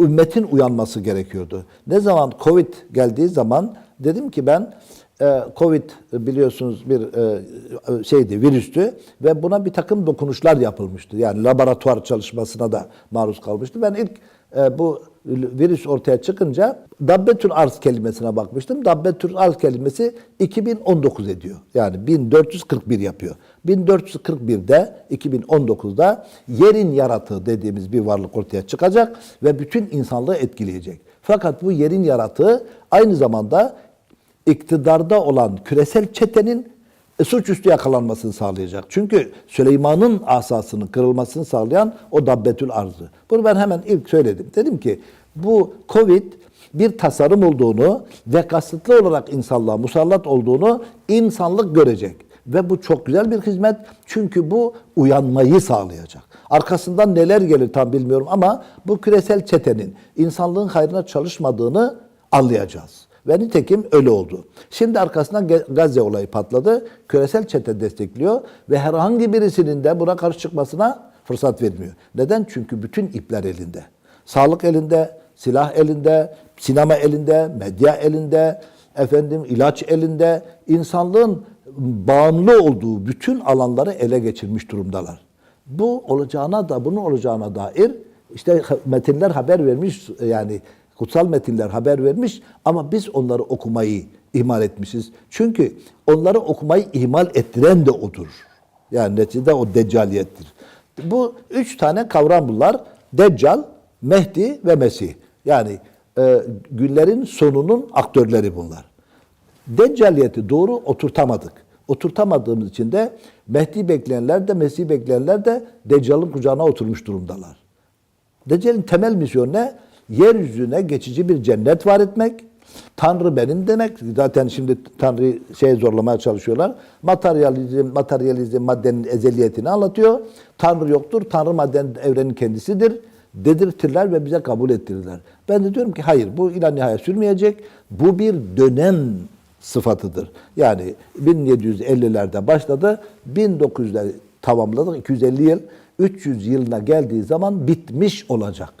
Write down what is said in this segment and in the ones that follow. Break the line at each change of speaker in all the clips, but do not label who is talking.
ümmetin uyanması gerekiyordu. Ne zaman Covid geldiği zaman dedim ki ben Covid biliyorsunuz bir e, şeydi, virüstü ve buna bir takım dokunuşlar yapılmıştı. Yani laboratuvar çalışmasına da maruz kalmıştı. Ben ilk e, bu virüs ortaya çıkınca Dabbetül Arz kelimesine bakmıştım. Dabbetül Arz kelimesi 2019 ediyor. Yani 1441 yapıyor. 1441'de 2019'da yerin yaratığı dediğimiz bir varlık ortaya çıkacak ve bütün insanlığı etkileyecek. Fakat bu yerin yaratığı aynı zamanda iktidarda olan küresel çetenin e, suçüstü yakalanmasını sağlayacak. Çünkü Süleyman'ın asasının kırılmasını sağlayan o dabbetül arzı. Bunu ben hemen ilk söyledim. Dedim ki bu Covid bir tasarım olduğunu ve kasıtlı olarak insanlığa musallat olduğunu insanlık görecek. Ve bu çok güzel bir hizmet. Çünkü bu uyanmayı sağlayacak. Arkasından neler gelir tam bilmiyorum ama bu küresel çetenin insanlığın hayrına çalışmadığını anlayacağız. Ve nitekim öyle oldu. Şimdi arkasından Gazze olayı patladı. Küresel çete destekliyor ve herhangi birisinin de buna karşı çıkmasına fırsat vermiyor. Neden? Çünkü bütün ipler elinde. Sağlık elinde, silah elinde, sinema elinde, medya elinde, efendim ilaç elinde. İnsanlığın bağımlı olduğu bütün alanları ele geçirmiş durumdalar. Bu olacağına da bunun olacağına dair işte metinler haber vermiş yani kutsal metinler haber vermiş ama biz onları okumayı ihmal etmişiz. Çünkü onları okumayı ihmal ettiren de odur. Yani neticede o deccaliyettir. Bu üç tane kavram bunlar. Deccal, Mehdi ve Mesih. Yani e, günlerin sonunun aktörleri bunlar. Deccaliyeti doğru oturtamadık. Oturtamadığımız için de Mehdi bekleyenler de Mesih bekleyenler de Deccal'ın kucağına oturmuş durumdalar. Deccal'in temel misyonu ne? Yeryüzüne geçici bir cennet var etmek. Tanrı benim demek. Zaten şimdi Tanrı'yı şey zorlamaya çalışıyorlar. Materyalizm, materyalizm maddenin ezeliyetini anlatıyor. Tanrı yoktur. Tanrı maddenin evrenin kendisidir. Dedirtirler ve bize kabul ettirirler. Ben de diyorum ki hayır bu ilan nihaya sürmeyecek. Bu bir dönem sıfatıdır. Yani 1750'lerde başladı. 1900'de tamamladık. 250 yıl. 300 yılına geldiği zaman bitmiş olacak.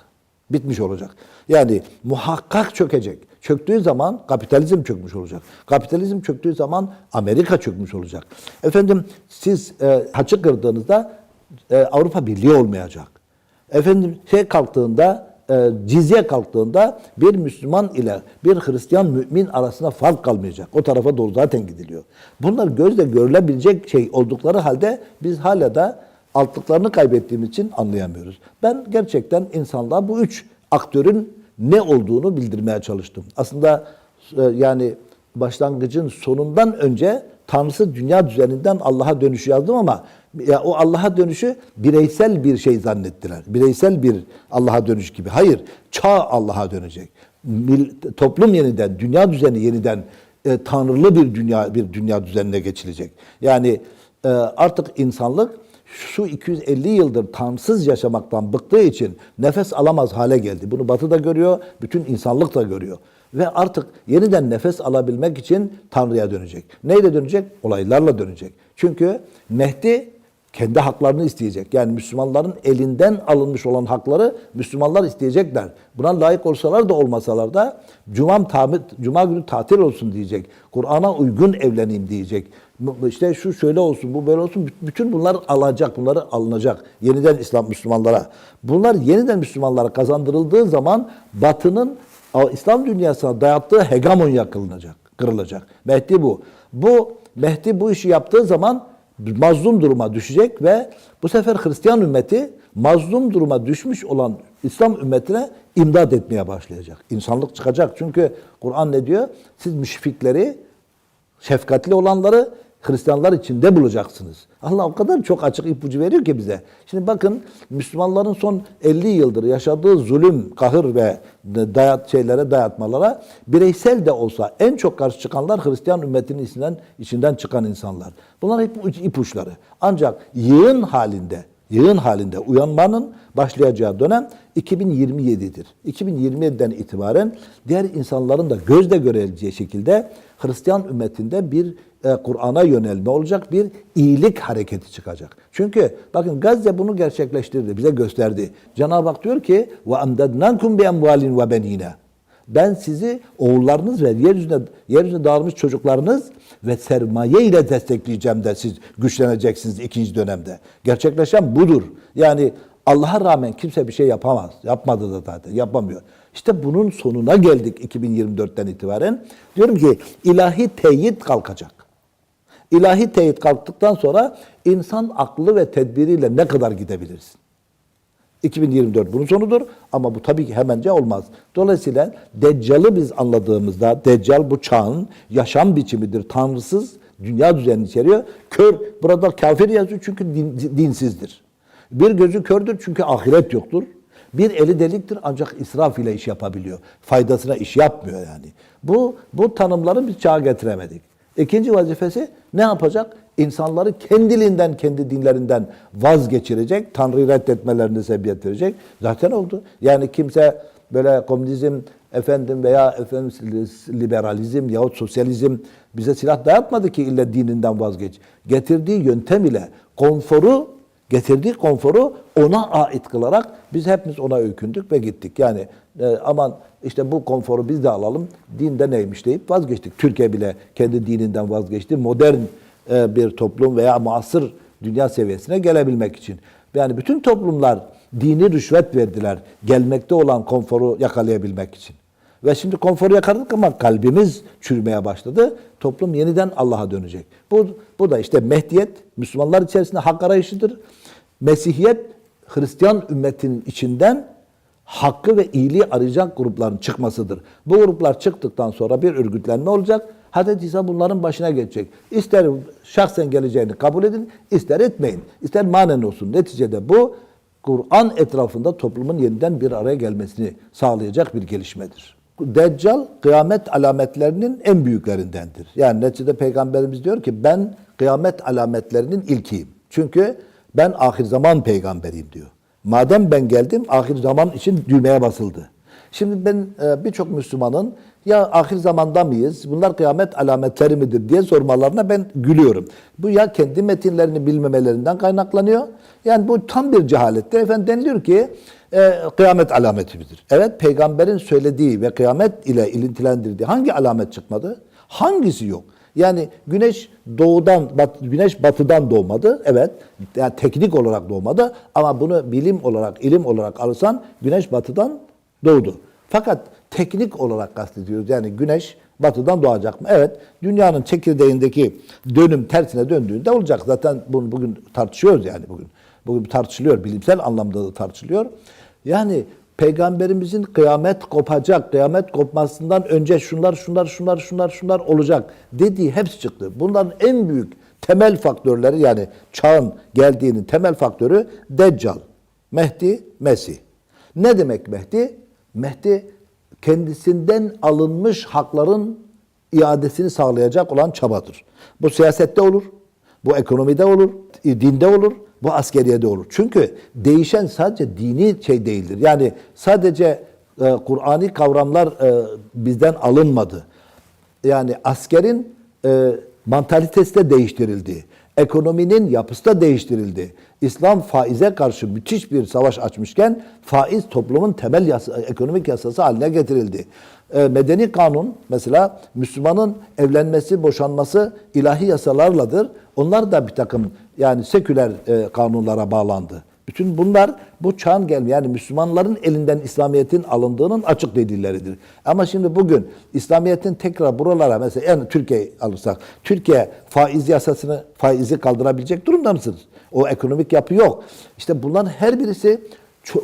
Bitmiş olacak. Yani muhakkak çökecek. Çöktüğü zaman kapitalizm çökmüş olacak. Kapitalizm çöktüğü zaman Amerika çökmüş olacak. Efendim siz e, haçı kırdığınızda e, Avrupa Birliği olmayacak. Efendim şey kalktığında e, cizye kalktığında bir Müslüman ile bir Hristiyan mümin arasında fark kalmayacak. O tarafa doğru zaten gidiliyor. Bunlar gözle görülebilecek şey oldukları halde biz hala da altlıklarını kaybettiğimiz için anlayamıyoruz. Ben gerçekten insanlığa bu üç aktörün ne olduğunu bildirmeye çalıştım. Aslında e, yani başlangıcın sonundan önce Tanrısı dünya düzeninden Allah'a dönüşü yazdım ama ya o Allah'a dönüşü bireysel bir şey zannettiler. Bireysel bir Allah'a dönüş gibi. Hayır, çağ Allah'a dönecek. Mil, toplum yeniden, dünya düzeni yeniden e, tanrılı bir dünya bir dünya düzenine geçilecek. Yani e, artık insanlık şu 250 yıldır tansız yaşamaktan bıktığı için nefes alamaz hale geldi. Bunu Batı da görüyor, bütün insanlık da görüyor. Ve artık yeniden nefes alabilmek için Tanrı'ya dönecek. Neyle dönecek? Olaylarla dönecek. Çünkü Mehdi kendi haklarını isteyecek. Yani Müslümanların elinden alınmış olan hakları Müslümanlar isteyecekler. Buna layık olsalar da olmasalar da Cuma, Cuma günü tatil olsun diyecek. Kur'an'a uygun evleneyim diyecek. İşte şu şöyle olsun, bu böyle olsun. Bütün bunlar alacak, bunları alınacak. Yeniden İslam Müslümanlara. Bunlar yeniden Müslümanlara kazandırıldığı zaman Batı'nın İslam dünyasına dayattığı hegemonya kırılacak. kırılacak. Mehdi bu. Bu Mehdi bu işi yaptığı zaman mazlum duruma düşecek ve bu sefer Hristiyan ümmeti mazlum duruma düşmüş olan İslam ümmetine imdad etmeye başlayacak. İnsanlık çıkacak. Çünkü Kur'an ne diyor? Siz müşfikleri, şefkatli olanları Hristiyanlar içinde bulacaksınız. Allah o kadar çok açık ipucu veriyor ki bize. Şimdi bakın Müslümanların son 50 yıldır yaşadığı zulüm, kahır ve dayat şeylere dayatmalara bireysel de olsa en çok karşı çıkanlar Hristiyan ümmetinin içinden, içinden çıkan insanlar. Bunlar hep ipuçları. Ancak yığın halinde yığın halinde uyanmanın başlayacağı dönem 2027'dir. 2027'den itibaren diğer insanların da gözle görüleceği şekilde Hristiyan ümmetinde bir e, Kur'an'a yönelme olacak, bir iyilik hareketi çıkacak. Çünkü bakın Gazze bunu gerçekleştirdi, bize gösterdi. Cenab-ı Hak diyor ki ve amdadnakum bi emvalin ve benina. Ben sizi oğullarınız ve yeryüzüne, yeryüzüne dağılmış çocuklarınız ve sermaye ile destekleyeceğim de siz güçleneceksiniz ikinci dönemde. Gerçekleşen budur. Yani Allah'a rağmen kimse bir şey yapamaz. Yapmadı da zaten. Yapamıyor. İşte bunun sonuna geldik 2024'ten itibaren. Diyorum ki ilahi teyit kalkacak. İlahi teyit kalktıktan sonra insan aklı ve tedbiriyle ne kadar gidebilirsin? 2024 bunun sonudur ama bu tabii ki hemence olmaz. Dolayısıyla Deccal'ı biz anladığımızda Deccal bu çağın yaşam biçimidir. Tanrısız dünya düzenini içeriyor. Kör burada kafir yazıyor çünkü din- dinsizdir. Bir gözü kördür çünkü ahiret yoktur. Bir eli deliktir ancak israf ile iş yapabiliyor. Faydasına iş yapmıyor yani. Bu bu tanımları biz çağa getiremedik. İkinci vazifesi ne yapacak? İnsanları kendiliğinden, kendi dinlerinden vazgeçirecek, Tanrı'yı reddetmelerini sebebiyet verecek. Zaten oldu. Yani kimse böyle komünizm efendim veya efendim liberalizm yahut sosyalizm bize silah dayatmadı ki illa dininden vazgeç. Getirdiği yöntem ile konforu getirdiği konforu ona ait kılarak biz hepimiz ona öykündük ve gittik. Yani e, aman işte bu konforu biz de alalım, dinde neymiş deyip vazgeçtik. Türkiye bile kendi dininden vazgeçti. Modern bir toplum veya muasır dünya seviyesine gelebilmek için. Yani bütün toplumlar dini rüşvet verdiler gelmekte olan konforu yakalayabilmek için. Ve şimdi konforu yakaladık ama kalbimiz çürümeye başladı. Toplum yeniden Allah'a dönecek. Bu, bu da işte Mehdiyet, Müslümanlar içerisinde hak arayışıdır. Mesihiyet, Hristiyan ümmetinin içinden hakkı ve iyiliği arayacak grupların çıkmasıdır. Bu gruplar çıktıktan sonra bir örgütlenme olacak. Hazreti İsa bunların başına geçecek. İster şahsen geleceğini kabul edin, ister etmeyin. İster manen olsun. Neticede bu Kur'an etrafında toplumun yeniden bir araya gelmesini sağlayacak bir gelişmedir. Deccal kıyamet alametlerinin en büyüklerindendir. Yani neticede peygamberimiz diyor ki ben kıyamet alametlerinin ilkiyim. Çünkü ben ahir zaman peygamberiyim diyor. Madem ben geldim ahir zaman için düğmeye basıldı. Şimdi ben e, birçok Müslümanın ya ahir zamanda mıyız, bunlar kıyamet alametleri midir diye sormalarına ben gülüyorum. Bu ya kendi metinlerini bilmemelerinden kaynaklanıyor. Yani bu tam bir cehalettir. Efendim deniliyor ki e, kıyamet alameti midir? Evet peygamberin söylediği ve kıyamet ile ilintilendirdiği hangi alamet çıkmadı? Hangisi yok? Yani güneş doğudan, bat, güneş batıdan doğmadı. Evet, yani teknik olarak doğmadı ama bunu bilim olarak, ilim olarak alırsan güneş batıdan doğdu. Fakat teknik olarak kastediyoruz. Yani güneş batıdan doğacak mı? Evet. Dünyanın çekirdeğindeki dönüm tersine döndüğünde olacak. Zaten bunu bugün tartışıyoruz yani bugün. Bugün tartışılıyor. Bilimsel anlamda da tartışılıyor. Yani peygamberimizin kıyamet kopacak, kıyamet kopmasından önce şunlar, şunlar, şunlar, şunlar, şunlar olacak dediği hepsi çıktı. Bunların en büyük temel faktörleri yani çağın geldiğinin temel faktörü Deccal, Mehdi, Mesih. Ne demek Mehdi? Mehdi kendisinden alınmış hakların iadesini sağlayacak olan çabadır. Bu siyasette olur, bu ekonomide olur, dinde olur, bu askeriyede olur. Çünkü değişen sadece dini şey değildir. Yani sadece e, Kur'ani kavramlar e, bizden alınmadı. Yani askerin e, mantalitesi de değiştirildi. Ekonominin yapısı da değiştirildi. İslam faize karşı müthiş bir savaş açmışken faiz toplumun temel yasa, ekonomik yasası haline getirildi. E, medeni kanun mesela Müslümanın evlenmesi, boşanması ilahi yasalarladır. Onlar da bir takım yani seküler e, kanunlara bağlandı. Bütün bunlar bu çağın gelme yani Müslümanların elinden İslamiyet'in alındığının açık delilleridir. Ama şimdi bugün İslamiyet'in tekrar buralara mesela yani Türkiye alırsak Türkiye faiz yasasını faizi kaldırabilecek durumda mısınız? O ekonomik yapı yok. İşte bunların her birisi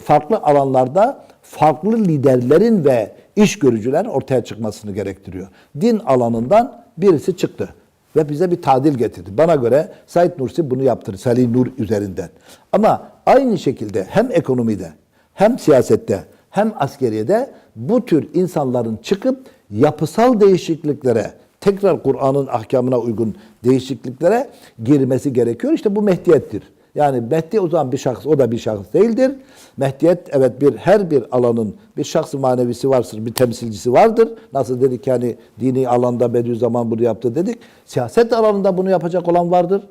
farklı alanlarda farklı liderlerin ve iş görücüler ortaya çıkmasını gerektiriyor. Din alanından birisi çıktı ve bize bir tadil getirdi. Bana göre Said Nursi bunu yaptı Salih Nur üzerinden. Ama aynı şekilde hem ekonomide hem siyasette hem askeriyede bu tür insanların çıkıp yapısal değişikliklere tekrar Kur'an'ın ahkamına uygun değişikliklere girmesi gerekiyor. İşte bu mehdiyettir. Yani Mehdi o zaman bir şahıs, o da bir şahıs değildir. Mehdiyet evet bir her bir alanın bir şahsı manevisi vardır, bir temsilcisi vardır. Nasıl dedik yani dini alanda Bediüzzaman bunu yaptı dedik. Siyaset alanında bunu yapacak olan vardır.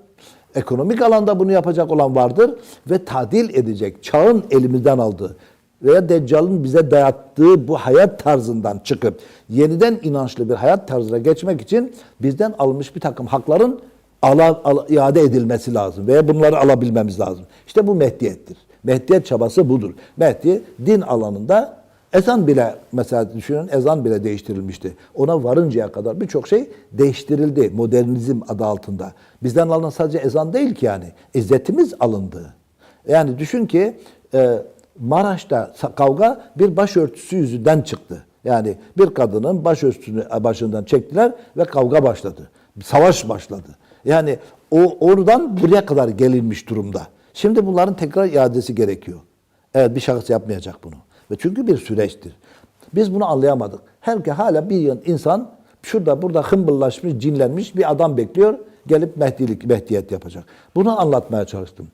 Ekonomik alanda bunu yapacak olan vardır ve tadil edecek, çağın elimizden aldığı veya Deccal'ın bize dayattığı bu hayat tarzından çıkıp yeniden inançlı bir hayat tarzına geçmek için bizden alınmış bir takım hakların ala, ala- iade edilmesi lazım veya bunları alabilmemiz lazım. İşte bu Mehdiyettir. Mehdiyet çabası budur. Mehdi din alanında ezan bile mesela düşünün ezan bile değiştirilmişti. Ona varıncaya kadar birçok şey değiştirildi modernizm adı altında. Bizden alınan sadece ezan değil ki yani. İzzetimiz alındı. Yani düşün ki e, Maraş'ta kavga bir başörtüsü yüzünden çıktı. Yani bir kadının başörtüsünü başından çektiler ve kavga başladı. Savaş başladı. Yani o oradan buraya kadar gelinmiş durumda. Şimdi bunların tekrar iadesi gerekiyor. Evet bir şahıs yapmayacak bunu. Ve çünkü bir süreçtir. Biz bunu anlayamadık. Herke hala bir yıl insan şurada burada hımbıllaşmış, cinlenmiş bir adam bekliyor. Gelip mehdilik, mehdiyet yapacak. Bunu anlatmaya çalıştım.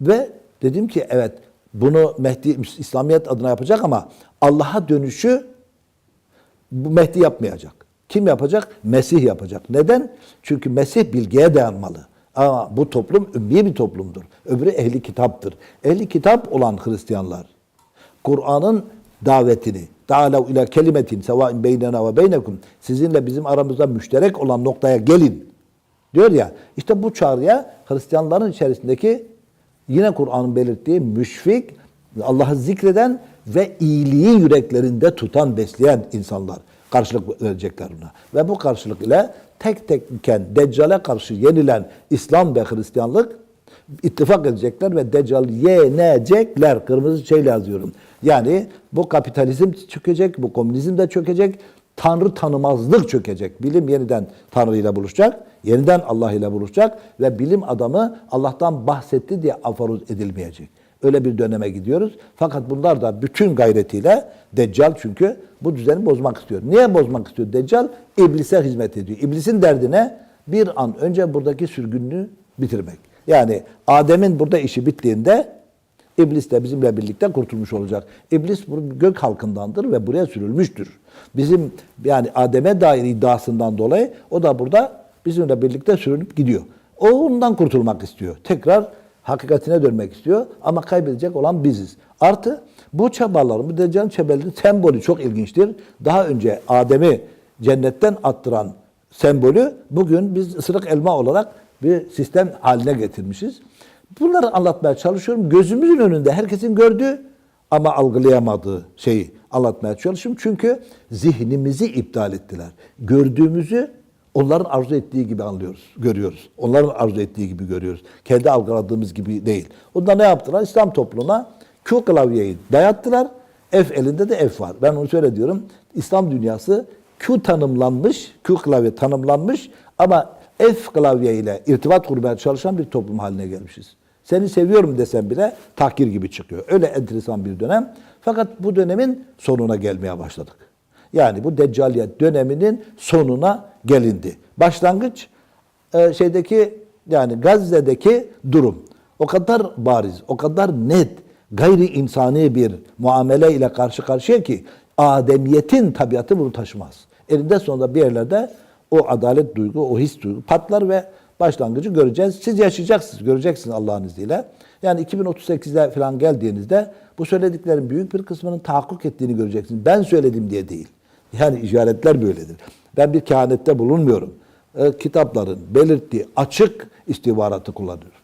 Ve dedim ki evet bunu Mehdi İslamiyet adına yapacak ama Allah'a dönüşü bu Mehdi yapmayacak. Kim yapacak? Mesih yapacak. Neden? Çünkü Mesih bilgiye dayanmalı. Ama bu toplum ümmi bir toplumdur. Öbürü ehli kitaptır. Ehli kitap olan Hristiyanlar Kur'an'ın davetini Ta'alev ila kelimetin sevain beynena ve beynekum sizinle bizim aramızda müşterek olan noktaya gelin diyor ya. İşte bu çağrıya Hristiyanların içerisindeki yine Kur'an'ın belirttiği müşfik, Allah'ı zikreden ve iyiliği yüreklerinde tutan, besleyen insanlar karşılık verecekler buna. Ve bu karşılık ile tek tek iken Deccal'e karşı yenilen İslam ve Hristiyanlık ittifak edecekler ve Deccal yenecekler. Kırmızı şeyle yazıyorum. Yani bu kapitalizm çökecek, bu komünizm de çökecek, Tanrı tanımazlık çökecek. Bilim yeniden Tanrı ile buluşacak, yeniden Allah ile buluşacak ve bilim adamı Allah'tan bahsetti diye afaruz edilmeyecek. Öyle bir döneme gidiyoruz. Fakat bunlar da bütün gayretiyle Deccal çünkü bu düzeni bozmak istiyor. Niye bozmak istiyor Deccal? İblise hizmet ediyor. İblisin derdine bir an önce buradaki sürgünlüğü bitirmek. Yani Adem'in burada işi bittiğinde İblis de bizimle birlikte kurtulmuş olacak. İblis gök halkındandır ve buraya sürülmüştür. Bizim yani Adem'e dair iddiasından dolayı o da burada bizimle birlikte sürünüp gidiyor. O ondan kurtulmak istiyor. Tekrar hakikatine dönmek istiyor ama kaybedecek olan biziz. Artı bu çabaların, bu Deccal'ın çabalarının sembolü çok ilginçtir. Daha önce Adem'i cennetten attıran sembolü bugün biz ısırık elma olarak bir sistem haline getirmişiz. Bunları anlatmaya çalışıyorum. Gözümüzün önünde herkesin gördüğü ama algılayamadığı şeyi anlatmaya çalışıyorum. Çünkü zihnimizi iptal ettiler. Gördüğümüzü onların arzu ettiği gibi anlıyoruz, görüyoruz. Onların arzu ettiği gibi görüyoruz. Kendi algıladığımız gibi değil. Onlar ne yaptılar? İslam toplumuna Q klavyeyi dayattılar. F elinde de F var. Ben onu şöyle diyorum. İslam dünyası Q tanımlanmış, Q klavye tanımlanmış ama F klavye ile irtibat kurmaya çalışan bir toplum haline gelmişiz. Seni seviyorum desem bile tahkir gibi çıkıyor. Öyle enteresan bir dönem. Fakat bu dönemin sonuna gelmeye başladık. Yani bu deccaliyet döneminin sonuna gelindi. Başlangıç e, şeydeki yani Gazze'deki durum o kadar bariz, o kadar net, gayri insani bir muamele ile karşı karşıya ki ademiyetin tabiatı bunu taşımaz. Elinde sonunda bir yerlerde o adalet duygu, o his duygu patlar ve başlangıcı göreceğiz. Siz yaşayacaksınız, göreceksiniz Allah'ın izniyle. Yani 2038'de falan geldiğinizde bu söylediklerin büyük bir kısmının tahakkuk ettiğini göreceksiniz. Ben söyledim diye değil. Yani işaretler böyledir. Ben bir kehanette bulunmuyorum. E, kitapların belirttiği açık istihbaratı kullanıyorum.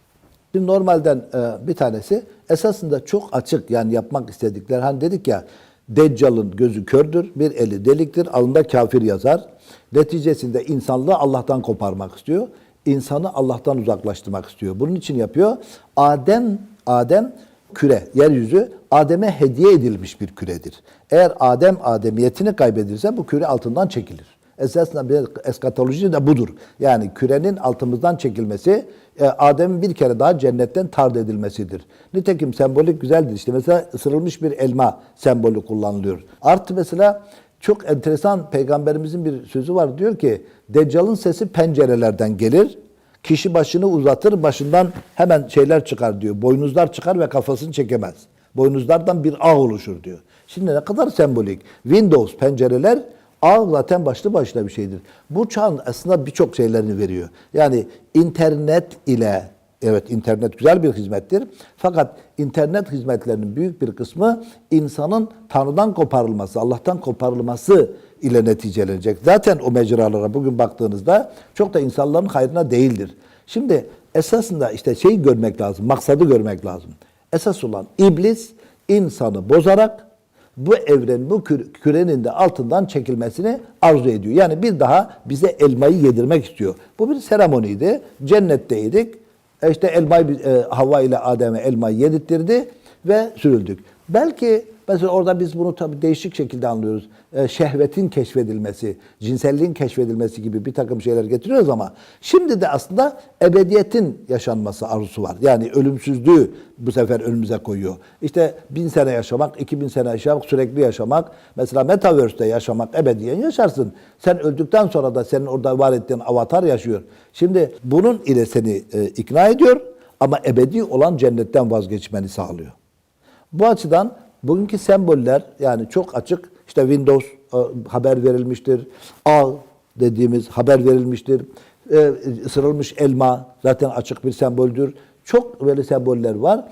Şimdi normalden e, bir tanesi esasında çok açık yani yapmak istedikleri hani dedik ya Deccal'ın gözü kördür, bir eli deliktir, alında kafir yazar. Neticesinde insanlığı Allah'tan koparmak istiyor. İnsanı Allah'tan uzaklaştırmak istiyor. Bunun için yapıyor. Adem, Adem küre, yeryüzü Adem'e hediye edilmiş bir küredir. Eğer Adem ademiyetini kaybederse bu küre altından çekilir. Esasında bir eskatoloji de budur. Yani kürenin altımızdan çekilmesi e, Adem'in bir kere daha cennetten tard edilmesidir. Nitekim sembolik güzeldir. İşte mesela ısırılmış bir elma sembolü kullanılıyor. Artı mesela çok enteresan peygamberimizin bir sözü var. Diyor ki Deccal'ın sesi pencerelerden gelir. Kişi başını uzatır, başından hemen şeyler çıkar diyor. Boynuzlar çıkar ve kafasını çekemez. Boynuzlardan bir ağ oluşur diyor. Şimdi ne kadar sembolik. Windows pencereler ağ zaten başlı başına bir şeydir. Bu çağın aslında birçok şeylerini veriyor. Yani internet ile Evet internet güzel bir hizmettir. Fakat internet hizmetlerinin büyük bir kısmı insanın Tanrı'dan koparılması, Allah'tan koparılması ile neticelenecek. Zaten o mecralara bugün baktığınızda çok da insanların hayrına değildir. Şimdi esasında işte şeyi görmek lazım, maksadı görmek lazım. Esas olan iblis insanı bozarak bu evren, bu kü- kürenin de altından çekilmesini arzu ediyor. Yani bir daha bize elmayı yedirmek istiyor. Bu bir seremoniydi. Cennetteydik. E işte elmayı e, Havva ile Adem'e elmayı yedirttirdi ve sürüldük. Belki mesela orada biz bunu tabii değişik şekilde anlıyoruz. E, şehvetin keşfedilmesi, cinselliğin keşfedilmesi gibi bir takım şeyler getiriyoruz ama şimdi de aslında ebediyetin yaşanması arzusu var. Yani ölümsüzlüğü bu sefer önümüze koyuyor. İşte bin sene yaşamak, iki bin sene yaşamak, sürekli yaşamak. Mesela Metaverse'de yaşamak, ebediyen yaşarsın. Sen öldükten sonra da senin orada var ettiğin avatar yaşıyor. Şimdi bunun ile seni e, ikna ediyor ama ebedi olan cennetten vazgeçmeni sağlıyor. Bu açıdan bugünkü semboller yani çok açık işte Windows e, haber verilmiştir. Ağ dediğimiz haber verilmiştir. E, ısırılmış elma zaten açık bir semboldür. Çok böyle semboller var.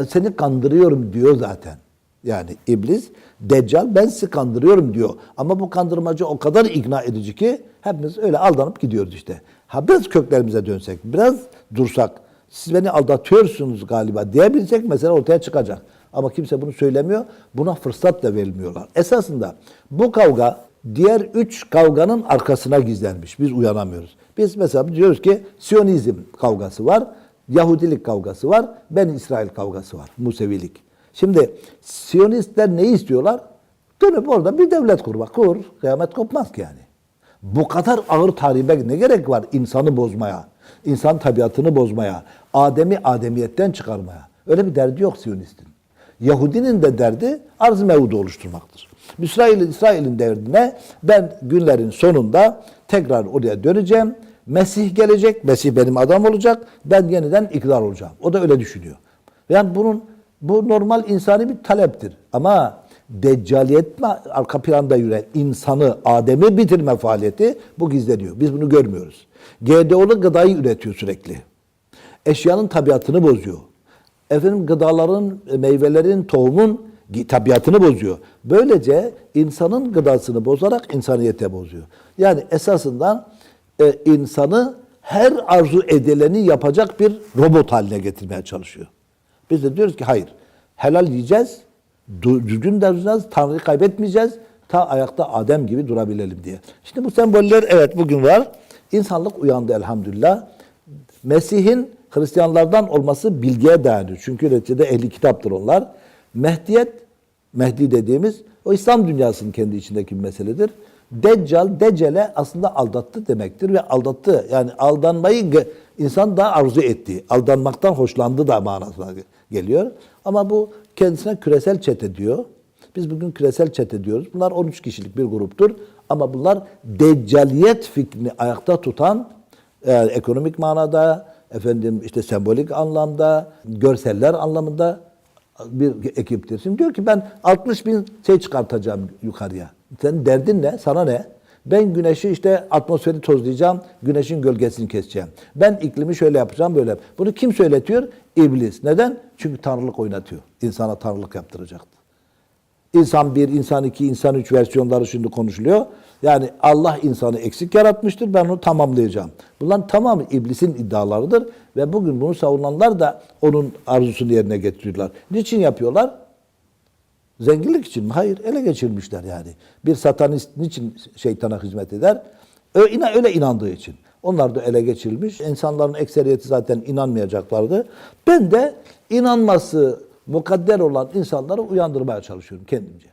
E, Seni kandırıyorum diyor zaten. Yani iblis, deccal ben sizi kandırıyorum diyor. Ama bu kandırmacı o kadar ikna edici ki hepimiz öyle aldanıp gidiyoruz işte. Ha biraz köklerimize dönsek, biraz dursak, siz beni aldatıyorsunuz galiba diyebilsek mesela ortaya çıkacak. Ama kimse bunu söylemiyor. Buna fırsat da verilmiyorlar. Esasında bu kavga diğer üç kavganın arkasına gizlenmiş. Biz uyanamıyoruz. Biz mesela diyoruz ki Siyonizm kavgası var, Yahudilik kavgası var, Ben İsrail kavgası var, Musevilik. Şimdi Siyonistler ne istiyorlar? Dönüp orada bir devlet kurmak. Kur, kıyamet kopmaz ki yani. Bu kadar ağır tahribe ne gerek var insanı bozmaya, insan tabiatını bozmaya, Adem'i ademiyetten çıkarmaya? Öyle bir derdi yok Siyonistin. Yahudinin de derdi arz-ı mevud oluşturmaktır. İsrail'in İsrail'in derdine ben günlerin sonunda tekrar oraya döneceğim. Mesih gelecek, Mesih benim adam olacak, ben yeniden iktidar olacağım. O da öyle düşünüyor. Yani bunun bu normal insani bir taleptir. Ama deccaliyet mi arka planda yürüyen insanı, Adem'i bitirme faaliyeti bu gizleniyor. Biz bunu görmüyoruz. GDO'lu gıdayı üretiyor sürekli. Eşyanın tabiatını bozuyor. Efendim gıdaların, meyvelerin, tohumun tabiatını bozuyor. Böylece insanın gıdasını bozarak insaniyete bozuyor. Yani esasından e, insanı her arzu edileni yapacak bir robot haline getirmeye çalışıyor. Biz de diyoruz ki hayır. Helal yiyeceğiz, düzgün davranacağız, Tanrı'yı kaybetmeyeceğiz. Ta ayakta Adem gibi durabilelim diye. Şimdi bu semboller evet bugün var. İnsanlık uyandı elhamdülillah. Mesih'in Hristiyanlardan olması bilgiye dayanıyor. Çünkü neticede ehli kitaptır onlar. Mehdiyet, Mehdi dediğimiz o İslam dünyasının kendi içindeki bir meseledir. Deccal, Deccale aslında aldattı demektir ve aldattı. Yani aldanmayı insan daha arzu etti. Aldanmaktan hoşlandı da manasına ge- geliyor. Ama bu kendisine küresel çete diyor. Biz bugün küresel çete diyoruz. Bunlar 13 kişilik bir gruptur. Ama bunlar deccaliyet fikrini ayakta tutan yani ekonomik manada, efendim işte sembolik anlamda, görseller anlamında bir ekiptir. Şimdi diyor ki ben 60 bin şey çıkartacağım yukarıya. Senin derdin ne? Sana ne? Ben güneşi işte atmosferi tozlayacağım, güneşin gölgesini keseceğim. Ben iklimi şöyle yapacağım, böyle. Bunu kim söyletiyor? İblis. Neden? Çünkü tanrılık oynatıyor. İnsana tanrılık yaptıracaktı. İnsan 1, insan 2, insan 3 versiyonları şimdi konuşuluyor. Yani Allah insanı eksik yaratmıştır, ben onu tamamlayacağım. Bunların tamamı iblisin iddialarıdır ve bugün bunu savunanlar da onun arzusunu yerine getiriyorlar. Niçin yapıyorlar? Zenginlik için mi? Hayır, ele geçirmişler yani. Bir satanist niçin şeytana hizmet eder? Öyle, inandığı için. Onlar da ele geçirilmiş. İnsanların ekseriyeti zaten inanmayacaklardı. Ben de inanması mukadder olan insanları uyandırmaya çalışıyorum kendimce.